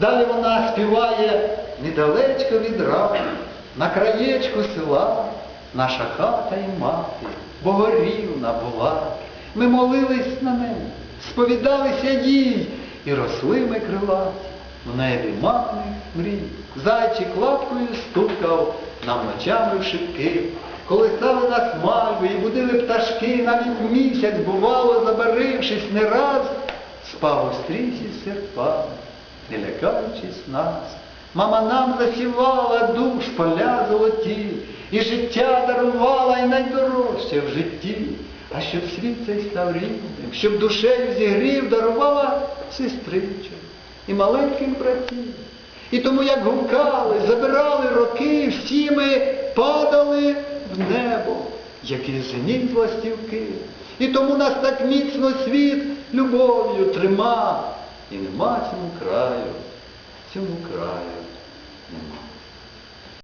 Далі вона співає недалечко від ранку, на краєчку села, наша хата і мати, Богорівна була. Ми молились на неї, сповідалися їй, і росли ми крилаті. В небі мамних мрій. Зайчик лапкою стукав нам ночами в шибки. Колисали нас мальви і будили пташки, навіть місяць, бувало, забарившись не раз, спав у стрісі серпами, не лякаючись нас. Мама нам засівала душ поля золоті, і життя дарувала і найдорожче в житті. А щоб світ цей став рівним, щоб душею зігрів, дарувала сестричок і маленьких братів. І тому, як гукали, забирали роки, всі ми падали в небо, як із ніг ластівки. І тому нас так міцно світ любов'ю трима, і нема цьому краю, цьому краю